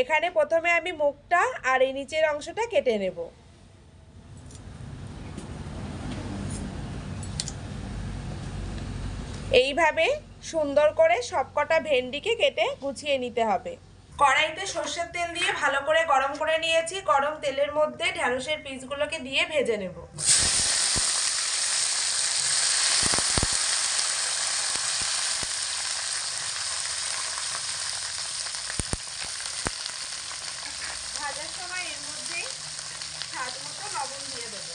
এখানে প্রথমে আমি মুখটা আর এই নিচের অংশটা কেটে নেব। এইভাবে সুন্দর করে সবকটা ভেন্ডিকে কেটে গুছিয়ে নিতে হবে। কড়াইতে সর্ষের তেল দিয়ে ভালো করে গরম করে নিয়েছি। গরম তেলের মধ্যে ঢ্যাঁড়সের পিসগুলোকে দিয়ে ভেজে নেব ভাজার সময় এর মধ্যে স্বাদ মতো লবণ দিয়ে দেবো।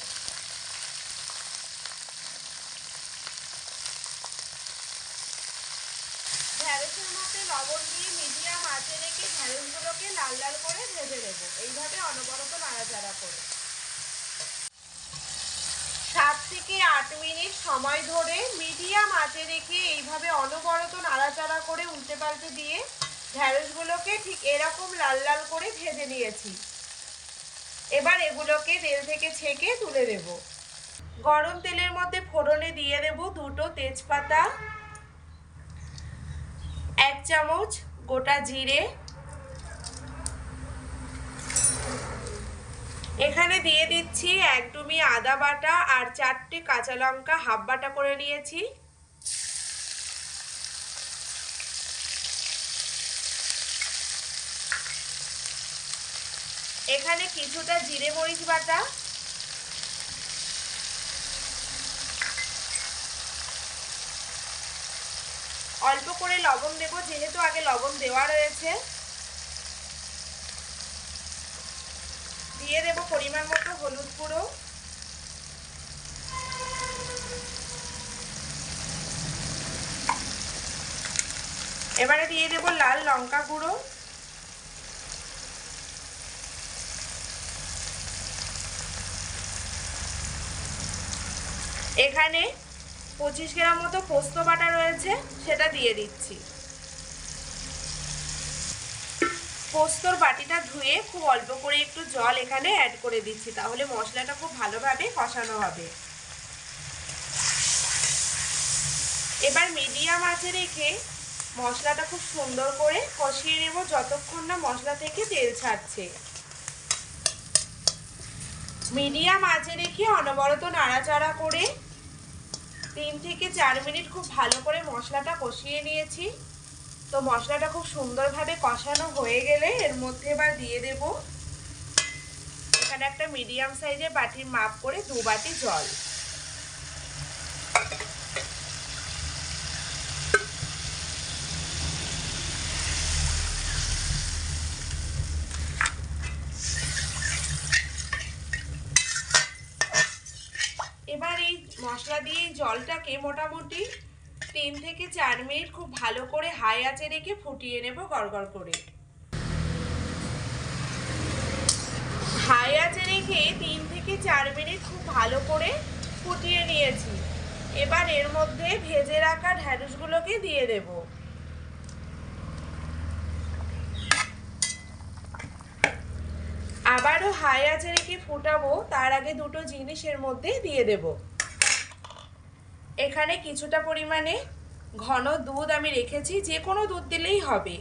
ঢ্যাঁড়সের মধ্যে লবণ দিয়ে মিডিয়াম আঁচে রেখে ঢ্যাঁড়সগুলোকে লাল লাল করে ভেজে নেব। এইভাবে অনবরত নাড়াচাড়া করে। সাত থেকে আট মিনিট সময় ধরে মিডিয়াম আঁচে রেখে এইভাবে অনবরত নাড়াচাড়া করে উল্টে পাল্টে দিয়ে ঢ্যাঁড়সগুলোকে ঠিক এরকম লাল লাল করে ভেজে নিয়েছি। এবার এগুলোকে তেল থেকে ছেঁকে তুলে দেব গরম তেলের মধ্যে ফোড়নে দিয়ে দেব দুটো তেজপাতা, এক চামচ গোটা জিরে। এখানে দিয়ে দিচ্ছি এক ডুমি আদা বাটা আর চারটে কাঁচা লঙ্কা হাফ বাটা করে নিয়েছি। এখানে কিছুটা জিরে মরিচ বাটা। অল্প করে লবণ দেব, যেহেতু আগে লবণ দেওয়া রয়েছে। দিয়ে দেব পরিমাণ মতো হলুদ গুঁড়ো। এবারে দিয়ে দেব লাল লঙ্কা গুঁড়ো। এখানে পঁচিশ গ্রাম মতো পোস্ত বাটা রয়েছে, সেটা দিয়ে দিচ্ছি। পোস্তর বাটিটা ধুয়ে খুব অল্প করে একটু জল এখানে অ্যাড করে দিচ্ছি, তাহলে মশলাটা খুব ভালোভাবে কষানো হবে। এবার মিডিয়াম আঁচে রেখে মশলাটা খুব সুন্দর করে কষিয়ে নেব, যতক্ষণ না মশলা থেকে তেল ছাড়ছে। মিডিয়াম আঁচে রেখে অনবরত নাড়াচাড়া করে। তিন থেকে চার মিনিট খুব ভালো করে মশলাটা কষিয়ে নিয়েছি। তো মশলাটা খুব সুন্দরভাবে কষানো হয়ে গেলে এর মধ্যে এবার দিয়ে দেব। এখানে একটা মিডিয়াম সাইজের বাটির মাপ করে দু বাটি জল এবার এই মশলা দিয়ে জলটাকে মোটামুটি তিন থেকে চার মিনিট খুব ভালো করে হাই আঁচে রেখে ফুটিয়ে নেব গড়গড় করে। হাই আঁচে রেখে তিন থেকে চার মিনিট খুব ভালো করে ফুটিয়ে নিয়েছি। এবার এর মধ্যে ভেজে রাখা ঢ্যাঁড়সগুলোকে দিয়ে দেব। আবারও হাই আঁচে রেখে ফুটাবো, তার আগে দুটো জিনিস এর মধ্যে দিয়ে দেব। এখানে কিছুটা পরিমাণে ঘন দুধ আমি রেখেছি, যে কোনো দুধ দিলেই হবে।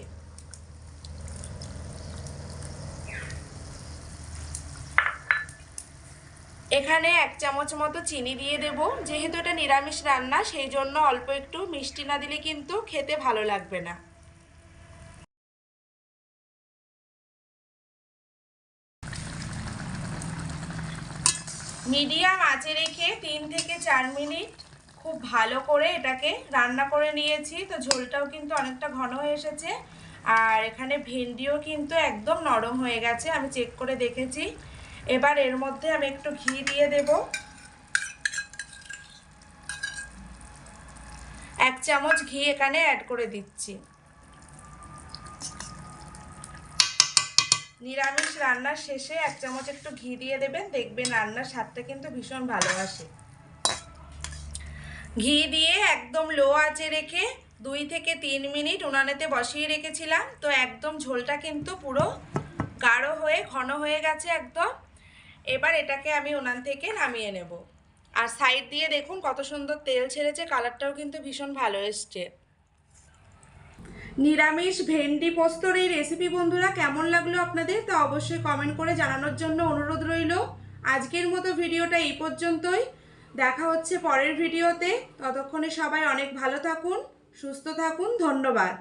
এখানে এক চামচ মতো চিনি দিয়ে দেব, যেহেতু এটা নিরামিষ রান্না, সেই জন্য অল্প একটু মিষ্টি না দিলে কিন্তু খেতে ভালো লাগবে না। মিডিয়াম আঁচে রেখে তিন থেকে চার মিনিট খুব ভালো করে এটাকে রান্না করে নিয়েছি। তো ঝোলটাও কিন্তু অনেকটা ঘন হয়ে এসেছে। আর এখানে ভেন্ডিও কিন্তু একদম নরম হয়ে গেছে, আমি চেক করে দেখেছি। এবার এর মধ্যে আমি একটু ঘি দিয়ে দেব। এক চামচ ঘি এখানে অ্যাড করে দিচ্ছি। নিরামিষ রান্নার শেষে এক চামচ একটু ঘি দিয়ে দেবেন, দেখবেন রান্নার স্বাদটা কিন্তু ভীষণ ভালো আসে ঘি দিয়ে একদম লো আঁচে রেখে দুই থেকে তিন মিনিট উনানেতে বসিয়ে রেখেছিলাম। তো একদম ঝোলটা কিন্তু পুরো গাঢ় হয়ে, ঘন হয়ে গেছে একদম। এবার এটাকে আমি উনান থেকে নামিয়ে নেব। আর সাইড দিয়ে দেখুন কত সুন্দর তেল ছেড়েছে, কালারটাও কিন্তু ভীষণ ভালো এসছে। নিরামিষ ভেন্ডি পোস্তর এই রেসিপি বন্ধুরা কেমন লাগল আপনাদের? তা অবশ্যই কমেন্ট করে জানানোর জন্য অনুরোধ রইল। আজকের মতো ভিডিওটা এই পর্যন্তই। দেখা হচ্ছে পরের ভিডিওতে। ততক্ষণে সবাই অনেক ভালো থাকুন সুস্থ থাকুন ধন্যবাদ।